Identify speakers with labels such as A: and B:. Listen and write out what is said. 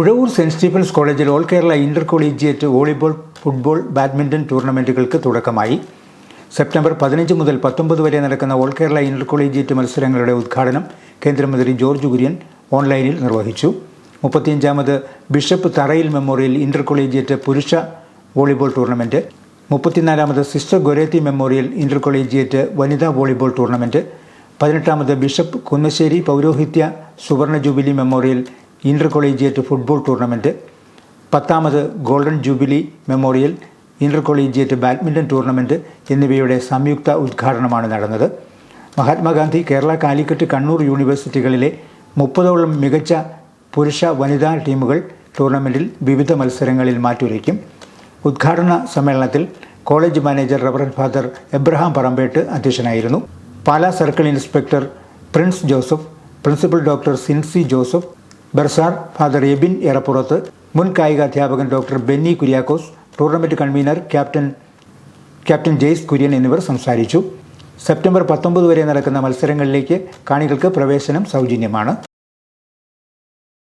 A: Uzhavoor Saint Stephen's കോളേജിൽ all Kerala inter collegiate volleyball football badminton ടൂർണമെന്റുകൾക്ക് തുടക്കമായി. September പതിനഞ്ച് മുതൽ പത്തൊമ്പത് വരെ നടക്കുന്ന ഓൾ കേരള ഇന്റർ കോളേജിയേറ്റ് മത്സരങ്ങളുടെ ഉദ്ഘാടനം കേന്ദ്രമന്ത്രി ജോർജ് കുര്യൻ ഓൺലൈനിൽ നിർവഹിച്ചു. മുപ്പത്തിയഞ്ചാമത് bishop Tharayil memorial inter collegiate പുരുഷ volleyball tournament മുപ്പത്തിനാലാമത് sister Goretti memorial inter collegiate വനിതാ വോളിബോൾ ടൂർണമെന്റ് പതിനെട്ടാമത് ബിഷപ്പ് കുന്നശ്ശേരി പൗരോഹിത്യ സുവർണ jubilee memorial inter collegiate football tournament പത്താമത് golden jubilee memorial inter collegiate badminton tournament എന്നിവയുടെ സംയുക്ത ഉദ്ഘാടനമാണ് നടന്നത്. മഹാത്മാഗാന്ധി കേരള കാലിക്കറ്റ് കണ്ണൂർ യൂണിവേഴ്സിറ്റികളിലെ മുപ്പതോളം മികച്ച പുരുഷ വനിതാ ടീമുകൾ ടൂർണമെന്റിൽ വിവിധ മത്സരങ്ങളിൽ മാറ്റുരയ്ക്കും. ഉദ്ഘാടന സമ്മേളനത്തിൽ college manager reverend father Abraham Parambett അധ്യക്ഷനായിരുന്നു. Pala circle inspector prince Joseph principal doctor Sincy Joseph bursar father Ebin Erappurath മുൻ കായിക അധ്യാപകൻ doctor Benny Kuriakose tournament convener captain captain Jais Kurian എന്നിവർ സംസാരിച്ചു. സെപ്റ്റംബർ പത്തൊമ്പത് വരെ നടക്കുന്ന മത്സരങ്ങളിലേക്ക് കാണികൾക്ക് പ്രവേശനം സൗജന്യമാണ്.